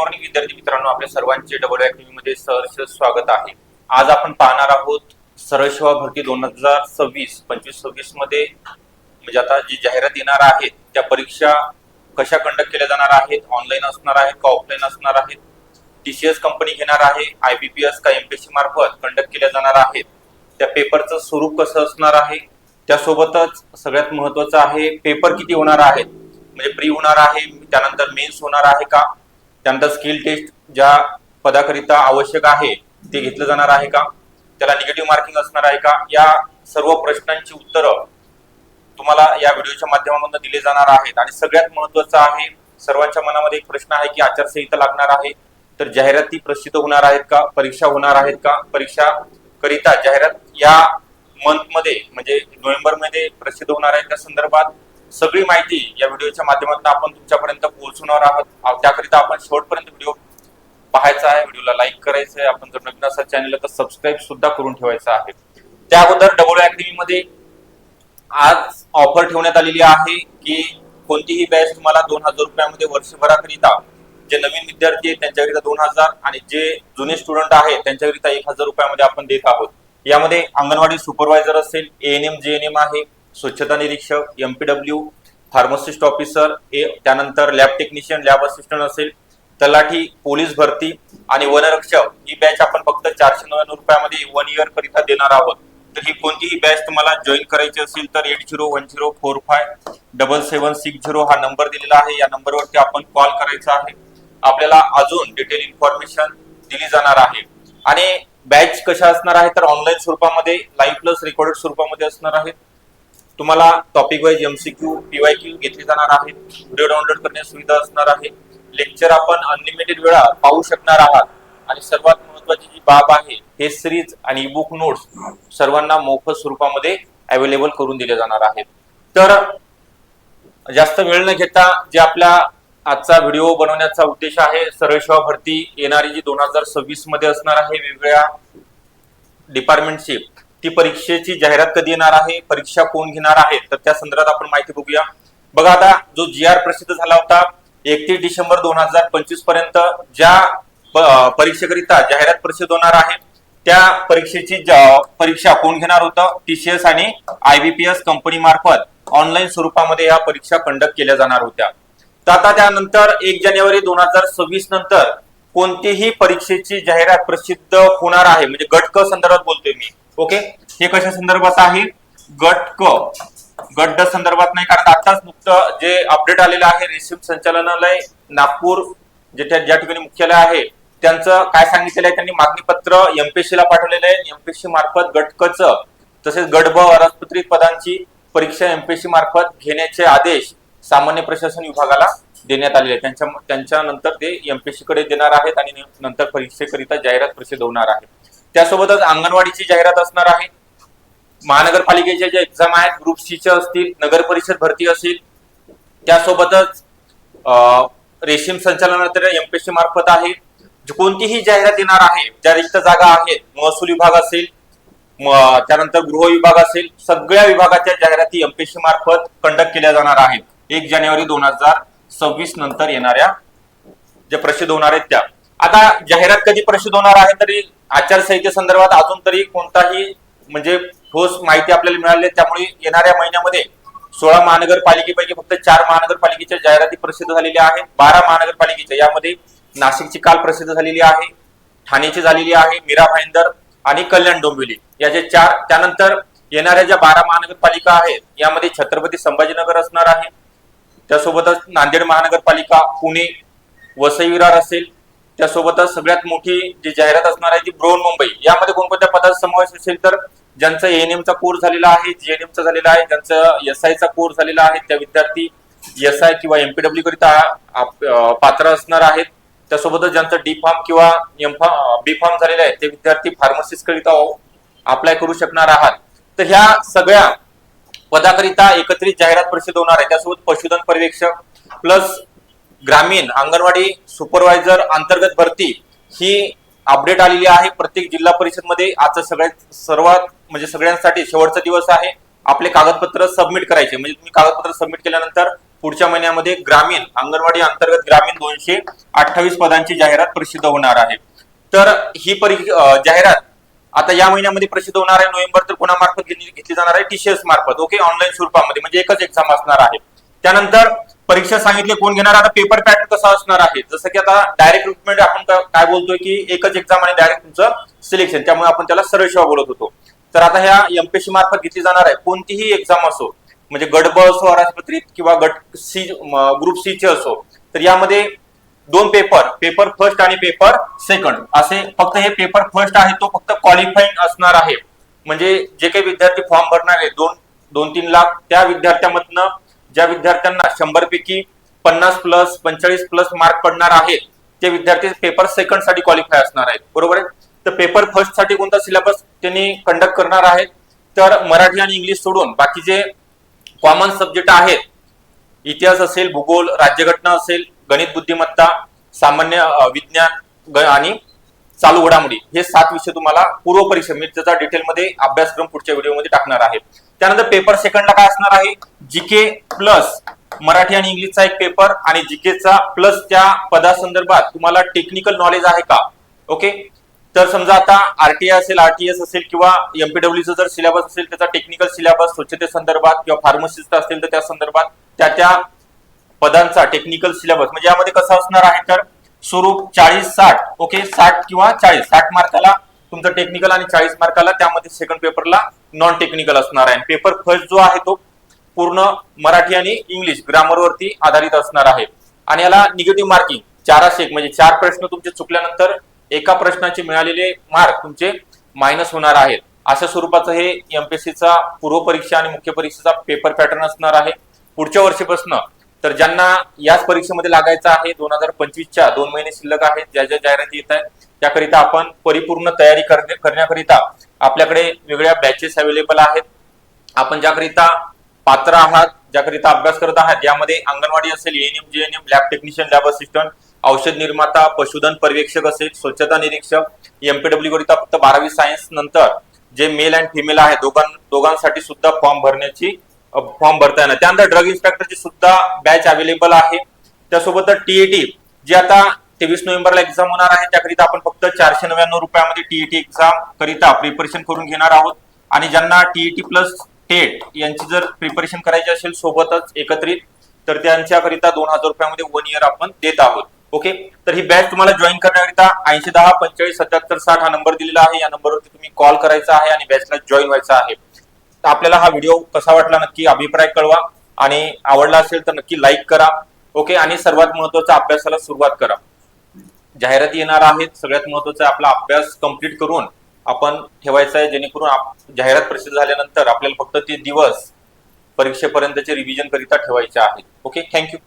Morning विद्यार्थी मित्रांनो आपल्या सर्वांचे डबल अकॅडमी मध्ये सहर्ष स्वागत आहे. आज आपण पाहणार आहोत सरळ सेवा भरती दोन हजार सव्वीस पंचवीस सव्वीसमध्ये म्हणजे आता जी जाहिरात येणार आहेत त्या परीक्षा कशा कंडक्ट केल्या जाणार आहेत ऑनलाईन असणार आहेत का ऑफलाईन असणार आहेत टीसीएस कंपनी घेणार आहे आयबीपीएस का एमपीएससी मार्फत कंडक्ट केल्या जाणार आहेत त्या पेपरचं स्वरूप कसं असणार आहे त्यासोबतच सगळ्यात महत्वाचं आहे पेपर किती होणार आहेत म्हणजे प्री होणार आहे त्यानंतर मेन्स होणार आहे का त्यानंतर स्किल टेस्ट ज्या पदाकरिता आवश्यक आहे ते घेतलं जाणार आहे का? त्याला निगेटिव्ह मार्किंग असणार आहे का? या सर्व प्रश्नांची उत्तरं तुम्हाला या व्हिडिओच्या माध्यमातून दिले जाणार आहेत. आणि सगळ्यात महत्वाचं आहे सर्वांच्या मनामध्ये एक प्रश्न आहे की आचारसंहिता लागणार आहे तर जाहिराती प्रसिद्ध होणार आहेत का? परीक्षा होणार आहेत का? परीक्षा करिता जाहिरात या मंथमध्ये म्हणजे नोव्हेंबरमध्ये प्रसिद्ध होणार आहे. त्या संदर्भात सगळी माहिती या व्हिडिओच्या माध्यमातून आपण तुमच्यापर्यंत पोहोचवणार आहोत. त्याकरिता आपण शेवटपर्यंत व्हिडिओ पाहायचा आहे. व्हिडिओला लाईक करायचं आहे. आपण जर नवीन असाल चॅनलला तर सबस्क्राईब सुद्धा करून ठेवायचं आहे. त्या अगोदर डबल अकॅडमी मध्ये आज ऑफर ठेवण्यात आलेली आहे की कोणतीही बॅच तुम्हाला दोन हजार रुपयामध्ये वर्षभराकरिता जे नवीन विद्यार्थी आहेत त्यांच्याकरिता दोन हजार आणि जे जुने स्टुडंट आहेत त्यांच्याकरिता एक हजार रुपयामध्ये आपण देत आहोत. यामध्ये अंगणवाडी सुपरवायझर असेल एएनएम जेएनएम आहे. स्वच्छता निरीक्षक एमपीडब्ल्यू फार्मासिस्ट ऑफिसर ए त्यानंतर लॅब टेक्निशियन लॅब असिस्टंट असेल. तलाठी पोलीस भरती आणि वनरक्षक ही बॅच आपण फक्त चारशे नव्याण्णव रुपयामध्ये वन इयर करिता देणार आहोत. तर ही कोणतीही बॅच तुम्हाला जॉईन करायची असेल तर eight zero one zero four five double seven six zero हा नंबर दिलेला आहे. या नंबरवरती आपण कॉल करायचा आहे. आपल्याला अजून डिटेल इन्फॉर्मेशन दिली जाणार आहे. आणि बॅच कशा असणार आहे तर ऑनलाईन स्वरूपामध्ये लाईव्ह प्लस रेकॉर्डेड स्वरूपामध्ये असणार आहेत तुम्हाला टॉपिक वाईज एमसीक्यू पीवायक्यू घेतले जाणार आहेत व्हिडिओ डाउनलोड करण्याची सुविधा असणार आहे. लेक्चर आपण अनलिमिटेड वेळा पाहू शकणार आहात. आणि सर्वात महत्वाची जी बाब आहे हे सिरीज आणि बुक नोट्स सर्वांना मोफत स्वरूपामध्ये अवेलेबल करून दिले जाणार आहेत. तर जास्त वेळ न घेता जे आपला आजचा व्हिडिओ बनवण्याचा उद्देश आहे सरळ सेवा भरती येणारी जी दोन हजार सव्वीसमध्ये असणार आहे वेगवेगळ्या डिपार्टमेंटची ती परीक्षेची जाहिरात कधी येणार आहे परीक्षा कोण घेणार आहे तर त्या संदर्भात आपण माहिती बघूया. बघा आता जो जी आर प्रसिद्ध झाला होता एकतीस डिसेंबर दोन हजार पंचवीसपर्यंत ज्या परीक्षेकरिता जाहिरात प्रसिद्ध होणार आहे त्या परीक्षेची परीक्षा कोण घेणार होतं टीसीएस आणि आयबीपीएस कंपनी मार्फत ऑनलाईन स्वरूपामध्ये या परीक्षा कंडक्ट केल्या जाणार होत्या. तर आता त्यानंतर एक जानेवारी दोन हजार सव्वीस नंतर कोणतीही परीक्षेची जाहिरात प्रसिद्ध होणार आहे म्हणजे गट क संदर्भात बोलतोय मी. ओके? हे कशा संदर्भात आहे? गट क. गट ड संदर्भात नाही कारण आताच नुकतं जे अपडेट आलेलं आहे रेशीम संचालनालय नागपूर जे ज्या ठिकाणी मुख्यालय आहे त्यांचं काय सांगितलेलं आहे त्यांनी मागणी पत्र एमपीएससी ला पाठवलेलं आहे. एमपीएससी मार्फत गटकच तसेच गट अरजपत्रित अराजपत्रित पदांची परीक्षा एमपीएससी मार्फत घेण्याचे आदेश सामान्य प्रशासन विभागाला देण्यात आलेले त्यांच्या त्यांच्यानंतर ते एमपीएससी कडे देणार आहेत आणि नंतर परीक्षेकरिता जाहिरात प्रसिद्ध होणार आहे. त्यासोबतच अंगणवाडीची जाहिरात असणार आहे. महानगरपालिकेच्या ज्या एक्झाम आहेत ग्रुप सीच्या असतील नगर परिषद भरती असेल त्यासोबतच रेशीम संचालनालय एमपीसी मार्फत आहे. कोणतीही जाहिरात येणार आहे ज्या रिक्त जागा आहेत महसूल विभाग असेल त्यानंतर गृह विभाग असेल सगळ्या विभागाच्या जाहिराती एमपीसी मार्फत कंडक्ट केल्या जाणार आहेत. एक जानेवारी दोन हजार सव्वीस नंतर येणाऱ्या जे प्रसिद्ध होणार आहेत त्या. आता जाहिरात कधी प्रसिद्ध होणार आहे तरी आचारसंहिते संदर्भात अजून तरी कोणताही म्हणजे ठोस माहिती आपल्याला मिळाली त्यामुळे येणाऱ्या महिन्यामध्ये सोळा महानगरपालिकेपैकी फक्त चार महानगरपालिकेच्या जाहिराती प्रसिद्ध झालेल्या आहेत. बारा महानगरपालिकेच्या. यामध्ये नाशिकची काल प्रसिद्ध झालेली आहे ठाण्याची झालेली आहे मीरा भाईंदर आणि कल्याण डोंबिवली. या जे चार त्यानंतर येणाऱ्या ज्या बारा महानगरपालिका आहेत यामध्ये छत्रपती संभाजीनगर असणार आहे. त्यासोबतच नांदेड महानगरपालिका पुणे वसई विरार असेल त्यासोबतच सगळ्यात मोठी जी जाहिरात असणार आहे ती ब्रोन मुंबई. यामध्ये कोणकोणत्या पदाचा समावेश असेल तर ज्यांचा एएनएमचा कोर्स झालेला आहे जीएनएमचा झालेला आहे ज्यांचं एस आय चा कोर्स झालेला आहे त्या विद्यार्थी एस आय किंवा एमपीडब्ल्यू करिता पात्र असणार आहेत. त्यासोबतच ज्यांचं डी फार्म किंवा एम फार्म बी फार्म झालेलं आहे ते विद्यार्थी फार्मसिस्ट करिता हो, अप्लाय करू शकणार आहात. तर ह्या सगळ्या पदाकरिता एकत्रित जाहिरात परिषद होणार आहे. त्यासोबत पशुधन पर्यवेक्षक प्लस ग्रामीण अंगणवाडी सुपरवायझर अंतर्गत भरती ही अपडेट आलेली आहे. प्रत्येक जिल्हा परिषदमध्ये आजचा सगळ्यात सर्वात म्हणजे सगळ्यांसाठी शेवटचा दिवस आहे. आपले कागदपत्र सबमिट करायचे. म्हणजे तुम्ही कागदपत्र सबमिट केल्यानंतर पुढच्या महिन्यामध्ये ग्रामीण अंगणवाडी अंतर्गत ग्रामीण दोनशे अठ्ठावीस पदांची जाहिरात प्रसिद्ध होणार आहे. तर ही परी जाहिरात आता या महिन्यामध्ये प्रसिद्ध होणार आहे. नोव्हेंबर तर कोणामार्फत घेतली घेतली जाणार आहे? टीसीएस मार्फत. ओके? ऑनलाईन स्वरूपामध्ये. म्हणजे एकच एक्झाम असणार आहे. त्यानंतर परीक्षा सांगितले कोण घेणार? आता पेपर पॅटर्न कसा असणार आहे? जसं की आता डायरेक्ट रिक्रुटमेंट आपण काय बोलतोय की एकच एक्झाम आणि डायरेक्ट तुमचं सिलेक्शन त्यामुळे आपण त्याला सरळ सेवा बोलत होतो. तर आता ह्या एमपीएससी मार्फत घेतली जाणार आहे. कोणतीही एक्झाम असो म्हणजे गट ब असो अराजपत्रित किंवा गट सी ग्रुप सी चे असो तर यामध्ये दोन पेपर पेपर फर्स्ट आणि पेपर सेकंड असे फक्त हे पेपर फर्स्ट आहे तो फक्त क्वालिफाईंग असणार आहे. म्हणजे जे काही विद्यार्थी फॉर्म भरणार आहे दोन दोन तीन लाख त्या विद्यार्थ्यांमधनं ज्या विद्यार्थ्यांना शंभर पैकी पन्नास प्लस पंचेचाळीस प्लस मार्क पडणार आहेत ते विद्यार्थी पेपर सेकंडसाठी क्वालिफाय असणार आहेत. बरोबर आहे? तर पेपर फर्स्टसाठी कोणता सिलेबस त्यांनी कंडक्ट करणार आहेत तर मराठी आणि इंग्लिश सोडून बाकीचे कॉमन सब्जेक्ट आहेत इतिहास असेल भूगोल राज्यघटना असेल गणित बुद्धिमत्ता सामान्य विज्ञान ग- आणि चालू घडामोडी हे सात विषय तुम्हाला पूर्व परीक्षा मी त्याचा डिटेलमध्ये अभ्यासक्रम पुढच्या व्हिडिओमध्ये टाकणार आहे. त्यानंतर पेपर सेकंडला काय असणार आहे? जीके प्लस मराठी आणि इंग्लिशचा एक पेपर आणि जीकेचा प्लस त्या पदासंदर्भात तुम्हाला टेक्निकल नॉलेज आहे का? ओके तर समजा आता आरटीआय असेल आरटीएस असेल किंवा एमपीडब्ल्यूचा जर सिलेबस असेल त्याचा टेक्निकल सिलेबस स्वच्छते संदर्भात किंवा फार्मसिस्ट असेल तर त्या संदर्भात त्या त्या पदांचा टेक्निकल सिलेबस म्हणजे यामध्ये कसं असणार आहे तर स्वरूप चाळीस साठ ओके साठ किंवा चाळीस. साठ मार्काला तुमचं टेक्निकल आणि चाळीस मार्काला त्यामध्ये सेकंड पेपरला नॉन टेक्निकल असणार आहे. पेपर फर्स्ट जो आहे तो पूर्ण मराठी आणि इंग्लिश ग्रामरवरती आधारित असणार आहे. आणि याला निगेटिव्ह मार्किंग चाराशे एक म्हणजे चार प्रश्न तुमचे चुकल्यानंतर एका प्रश्नाचे मिळालेले मार्क तुमचे मायनस होणार आहेत. अशा स्वरूपाचं हे एमपीएससीचा पूर्व परीक्षा आणि मुख्य परीक्षेचा पेपर पॅटर्न असणार आहे. पुढच्या वर्षीपासून तर ज्यांना याच परीक्षेमध्ये लागायचं आहे दोन हजार पंचवीसच्या दोन महिने शिल्लक आहेत ज्या ज्या जाहिराती येत आहेत त्याकरिता आपण परिपूर्ण तयारी करण्याकरिता आपल्याकडे वेगळ्या बॅचेस अवेलेबल आहेत. आपण ज्याकरिता पात्र आहात ज्याकरिता अभ्यास करत आहात यामध्ये अंगणवाडी असेल ANM JNM lab technician lab assistant औषध निर्माता पशुधन पर्यवेक्षक असेल स्वच्छता निरीक्षक एमपीडब्ल्यू करिता फक्त बारावी सायन्स नंतर जे मेल अँड फिमेल आहे दोघां दोघांसाठी सुद्धा फॉर्म भरण्याची फॉर्म भरता येणार. त्यानंतर ड्रग इन्स्पेक्टरची सुद्धा बॅच अवेलेबल आहे. त्यासोबतच टीएटी जी आता तेवीस नोव्हेंबरला एक्झाम होणार आहे त्याकरिता आपण फक्त चारशे नव्याण्णव रुपयामध्ये टीईटी एक्झाम करिता प्रिपरेशन करून घेणार आहोत. आणि ज्यांना टीईटी प्लस टेट यांची जर प्रिपरेशन करायची असेल सोबतच एकत्रित तर त्यांच्याकरिता दोन हजार रुपयामध्ये वन इयर आपण देत आहोत. ओके तर ही बॅच तुम्हाला जॉईन करण्याकरिता ऐंशी दहा पंचेचाळीस सत्याहत्तर साठ हा नंबर दिलेला आहे. या नंबरवरती तुम्ही कॉल करायचा आहे आणि बॅचला जॉईन व्हायचा आहे. तर आपल्याला हा व्हिडिओ कसा वाटला नक्की अभिप्राय कळवा आणि आवडला असेल तर नक्की लाईक करा. ओके आणि सर्वात महत्त्वाचा अभ्यासाला सुरुवात करा. जाहिराती येणार आहेत. सगळ्यात महत्त्वाचा आपला अभ्यास कंप्लीट करून आपण ठेवायचं आहे जेणेकरून आप- जाहिरात प्रसिद्ध झाल्यानंतर आपल्याला फक्त ते दिवस परीक्षेपर्यंतचे रिव्हिजन करिता ठेवायचे आहेत. Okay thank you